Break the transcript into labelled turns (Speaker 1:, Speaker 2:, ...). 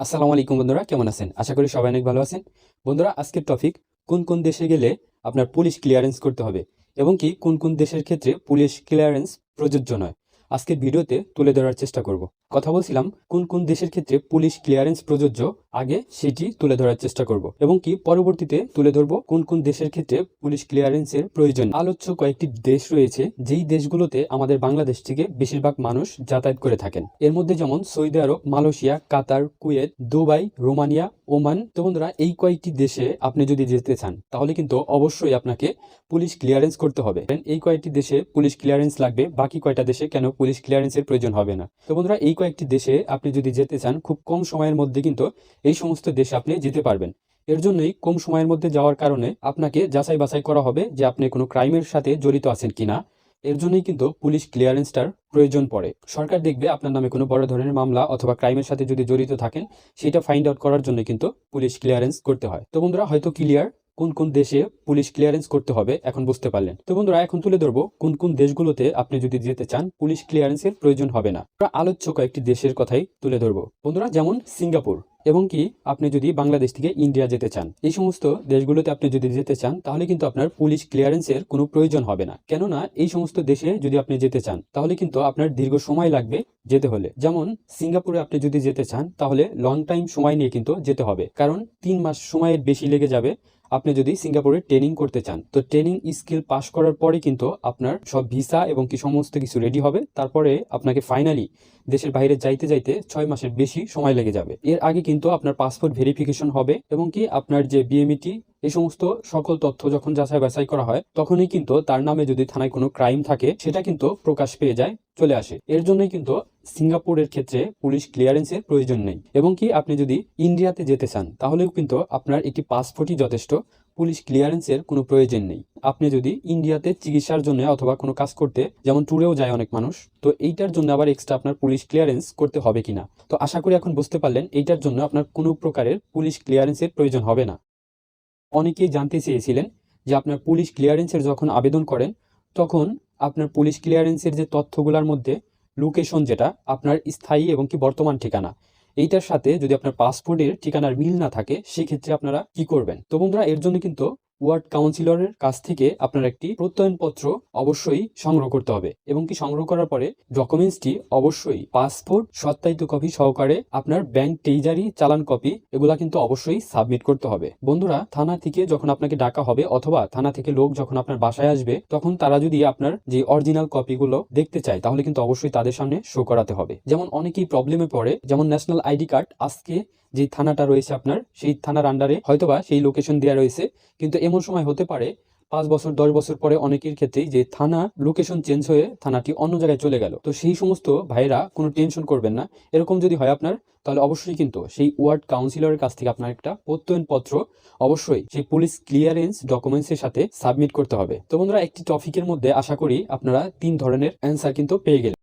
Speaker 1: আসসালামু আলাইকুম বন্ধুরা, কেমন আছেন? আশা করি সবাই অনেক ভালো আছেন। বন্ধুরা, আজকের টপিক কোন কোন দেশে গেলে আপনার পুলিশ ক্লিয়ারেন্স করতে হবে এবং কি কোন কোন দেশের ক্ষেত্রে পুলিশ ক্লিয়ারেন্স প্রযোজ্য নয়? আজকের ভিডিওতে তুলে ধরার চেষ্টা করব। কথা বলছিলাম, কোন কোন দেশের ক্ষেত্রে পুলিশ ক্লিয়ারেন্স প্রযোজ্য আগে সেটি তুলে ধরার চেষ্টা করব এবং কি পরবর্তীতে তুলে ধরব কোন কোন দেশের ক্ষেত্রে পুলিশ ক্লিয়ারেন্সের প্রয়োজন। আলোচ্য কয়েকটি দেশ রয়েছে যেই দেশগুলোতে আমাদের বাংলাদেশ থেকে বেশিরভাগ মানুষ যাতায়াত করে থাকেন। এর মধ্যে যেমন Saudi Arab, Malaysia, Qatar, Kuwait, Dubai, Romania, Oman. তো বন্ধুরা, এই কয়েকটি দেশে আপনি যদি যেতে চান, তাহলে কিন্তু অবশ্যই আপনাকে পুলিশ ক্লিয়ারেন্স করতে হবে। এই কয়েকটি দেশে পুলিশ ক্লিয়ারেন্স লাগবে, বাকি কয়টা দেশে কেন পুলিশ ক্লিয়ারেন্সের প্রয়োজন হবে না? তো বন্ধুরা, এই কয়েকটি দেশে আপনি যদি যেতে চান, খুব কম সময়ের মধ্যে কিন্তু এই সমস্ত দেশে আপনি যেতে পারবেন। এর জন্যই কম সময়ের মধ্যে যাওয়ার কারণে আপনাকে যাচাই বাছাই করা হবে যে আপনি কোনো ক্রাইমের সাথে জড়িত আছেন কিনা। এর জন্যই কিন্তু পুলিশ ক্লিয়ারেন্সটার প্রয়োজন পড়ে। সরকার দেখবে আপনার নামে কোনো বড় ধরনের মামলা অথবা ক্রাইমের সাথে যদি জড়িত থাকেন, সেটা ফাইন্ড আউট করার জন্য কিন্তু পুলিশ ক্লিয়ারেন্স করতে হয়। তো বন্ধুরা, হয়তো ক্লিয়ার কোন কোন দেশে পুলিশ ক্লিয়ারেন্স করতে হবে, এখন বুঝতে পারলেন। তো বন্ধুরা, এখন তুলে ধরবো কোন কোন দেশগুলোতে আপনি যদি যেতে চান, পুলিশ ক্লিয়ারেন্সের প্রয়োজন হবে না। আলোচ্য কয়েকটি দেশের কথাই তুলে ধরবো। বন্ধুরা, যেমন সিঙ্গাপুর। এবং কি আপনি যদি বাংলাদেশ থেকে ইন্ডিয়া যেতে চান, এই সমস্ত দেশগুলোতে আপনি যদি যেতে চান, তাহলে কিন্তু আপনার পুলিশ ক্লিয়ারেন্সের কোনো প্রয়োজন হবে না। কেননা এই সমস্ত দেশে যদি আপনি যেতে চান, তাহলে কিন্তু আপনার দীর্ঘ সময় লাগবে যেতে হলে। যেমন সিঙ্গাপুরে আপনি যদি যেতে চান, তাহলে লং টাইম সময় নিয়ে কিন্তু যেতে হবে। কারণ তিন মাস সময়ের বেশি লেগে যাবে আপনি যদি সিঙ্গাপুরে ট্রেনিং করতে চান। তো ট্রেনিং স্কিল পাশ করার পরে কিন্তু আপনার সব ভিসা এবং কি সমস্ত কিছু রেডি হবে। তারপরে আপনাকে ফাইনালি দেশের বাইরে যাইতে যাইতে ছয় মাসের বেশি সময় লেগে যাবে। এর আগে কিন্তু আপনার পাসপোর্ট ভেরিফিকেশন হবে এবং কি আপনার যে বিএমইটি এই সমস্ত সকল তথ্য যখন যাচাই বাছাই করা হয়, তখনই কিন্তু তার নামে যদি থানায় কোনো ক্রাইম থাকে, সেটা কিন্তু প্রকাশ পেয়ে যায়, চলে আসে। এর জন্যই কিন্তু সিঙ্গাপুরের ক্ষেত্রে পুলিশ ক্লিয়ারেন্সের প্রয়োজন নেই। এবং কি আপনি যদি ইন্ডিয়াতে যেতে চান, তাহলেও কিন্তু আপনার একটি পাসপোর্টই যথেষ্ট, পুলিশ ক্লিয়ারেন্সের কোনো প্রয়োজন নেই। আপনি যদি ইন্ডিয়াতে চিকিৎসার জন্য অথবা কোনো কাজ করতে, যেমন ট্যুরেও যায় অনেক মানুষ, তো এইটার জন্য আবার এক্সট্রা আপনার পুলিশ ক্লিয়ারেন্স করতে হবে কিনা? তো আশা করি এখন বুঝতে পারলেন, এইটার জন্য আপনার কোনো প্রকারের পুলিশ ক্লিয়ারেন্সের প্রয়োজন হবে না। অনেকেই জানতে চেয়েছিলেন যে আপনার পুলিশ ক্লিয়ারেন্সের যখন আবেদন করেন, তখন আপনার পুলিশ ক্লিয়ারেন্সের যে তথ্যগুলোর মধ্যে লোকেশন যেটা, আপনার স্থায়ী এবং কি বর্তমান ঠিকানা, এইটার সাথে যদি আপনার পাসপোর্টের ঠিকানার মিল না থাকে, সেক্ষেত্রে আপনারা কি করবেন? তো বন্ধুরা, এর জন্য কিন্তু ওয়ার্ড কাউন্সিলরের কাছ থেকে আপনার একটি প্রত্যয়নপত্র অবশ্যই সংগ্রহ করতে হবে এবং কি সংগ্রহ করার পরে ডকুমেন্টসটি অবশ্যই পাসপোর্ট সত্যায়িত কপি সহকারে আপনার ব্যাংক টেইজারি চালান কপি এগুলা কিন্তু অবশ্যই সাবমিট করতে হবে। বন্ধুরা, থানা থেকে যখন আপনাকে ডাকা হবে অথবা থানা থেকে লোক যখন আপনার বাসায় আসবে, তখন তারা যদি আপনার যে অরিজিনাল কপিগুলো দেখতে চায়, তাহলে কিন্তু অবশ্যই তাদের সামনে শো করাতে হবে। যেমন অনেকেই প্রবলেমে পড়ে, যেমন ন্যাশনাল আইডি কার্ড আজকে যে থানাটা রয়েছে আপনার, সেই থানার আন্ডারে হয়তোবা সেই লোকেশন দেওয়া রয়েছে, কিন্তু এমন সময় হতে পারে, পাঁচ বছর, দশ বছর পরে অনেকের ক্ষেত্রেই যে থানা লোকেশন চেঞ্জ হয়ে থানাটি অন্য জায়গায় চলে গেল। তো সেই সমস্ত ভাইরা কোনো টেনশন করবেন না। এরকম যদি হয় আপনার, তাহলে অবশ্যই কিন্তু সেই ওয়ার্ড কাউন্সিলরের কাছ থেকে আপনার একটা প্রত্যয়নপত্র অবশ্যই সেই পুলিশ ক্লিয়ারেন্স ডকুমেন্টসের সাথে সাবমিট করতে হবে। তো বন্ধুরা, একটি টপিকের মধ্যে আশা করি আপনারা তিন ধরনের অ্যান্সার কিন্তু পেয়ে গেলেন।